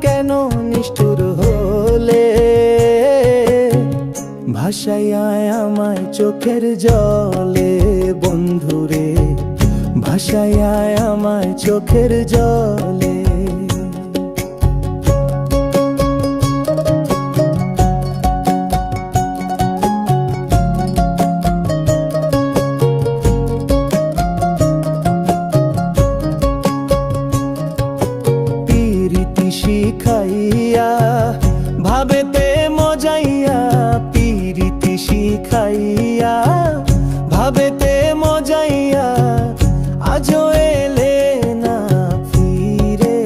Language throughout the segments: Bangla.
কেন নিষ্ঠুর হলে? ভাসাইয়ায় আমায় চোখের জলে বন্ধুরে। ভাসাইয়ায় আমায় চোখের জলে। ভাবেতে মজাইয়া আজও এলে না ফিরে।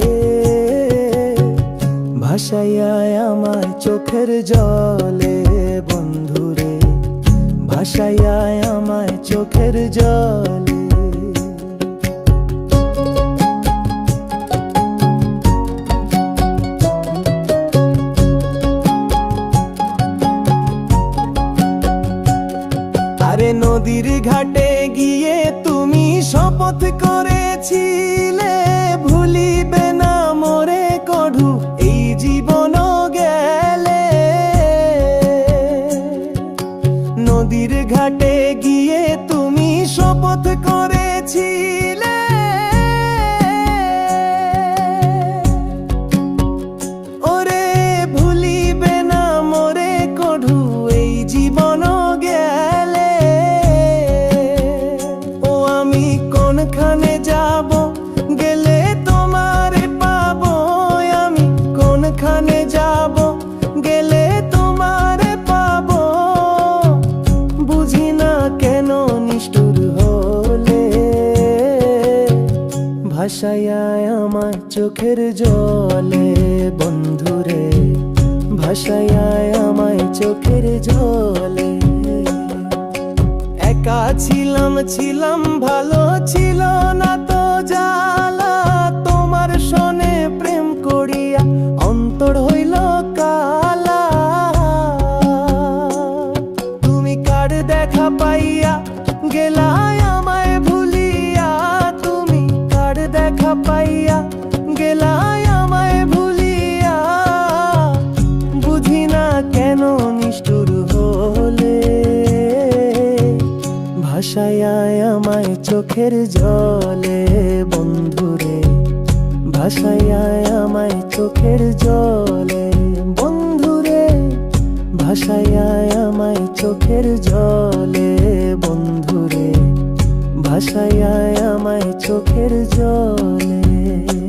ভাসাইয়া আমার চোখের জলে বন্ধুরে, ভাসাইয়া আমার চোখের জলে আরে নদীর ঘাটে গিয়ে তুমি শপথ করেছিলে। ভুলিবে না মোরে কঢু, এই জীবন গেলে। নদীর ঘাটে গিয়ে তুমি শপথ করেছিলে। ভাসাইয়ায় আমার চোখের জলে বন্ধুরে ভাসাইয়ায় আমায় চোখের জলে। একা ছিলাম ছিলাম, ভালো ছিল না তো জালা তোমার সনে প্রেম করিয়া অন্তর হইল কালা। তুমি কার দেখা পাইয়া গেলায় ভাসাইয়ায় আমায় চোখের জলে, বন্ধুরে। ভাসায় আমায় চোখের জলে, বন্ধুরে। ভাসায় আমায় চোখের জলে, বন্ধুরে। ভাসায় আমায় চোখের জলে।